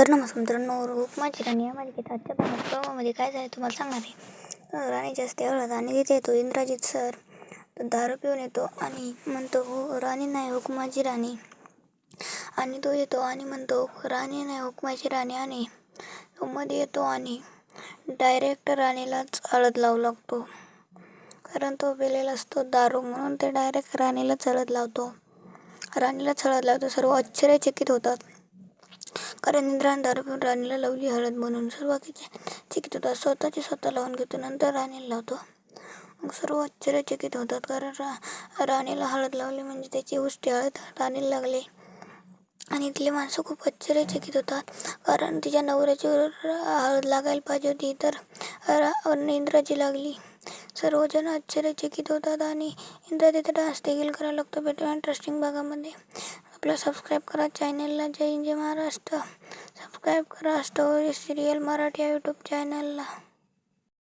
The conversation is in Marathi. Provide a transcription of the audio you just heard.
तर नमस्कार मित्रांनो हुकमाची राणी या मालिकेत आजच्या भागात प्रवामध्ये काय झालं तुम्हाला सांगणार आहे. राणी जास्त हळद आणि तिथे येतो इंद्रजित सर तो दारू पिऊन येतो आणि म्हणतो हो राणी नाही हुकमाची राणी. आणि तो येतो आणि म्हणतो राणी नाही हुकमाची राणी. आणि तो मध्ये येतो आणि डायरेक्ट राणीलाच हळद लावू लागतो. कारण तो पेलेला असतो दारू म्हणून ते डायरेक्ट राणीलाच हळद लावतो. राणीलाच हळद लावतो. सर्व आश्चर्यचकित होतात. कारण इंद्राने दारू राणीला लावली हळद म्हणून सर्व चकित होतात स्वतःची स्वतः लावून घेतो नंतर राणीला लावतो. मग सर्व आश्चर्यचकित होतात कारण रा राणीला हळद लावली म्हणजे त्याची उष्टी हळद राणीला लागली. आणि इथली माणसं खूप आश्चर्यचकित होतात कारण तिच्या नवऱ्याची हळद लागायला पाहिजे होती तर इंद्राची लागली. सर्वजण आश्चर्यचकित होतात आणि इंद्रा तिथे डान्स देखील करायला लागतो. भेटूया इंटरेस्टिंग भागामध्ये आपलं सबस्क्राईब करा. चॅनलला जय हिंद जय महाराष्ट्र. सबस्क्राईब करा. स्टोरी सिरियल मराठी या यूट्यूब चॅनलला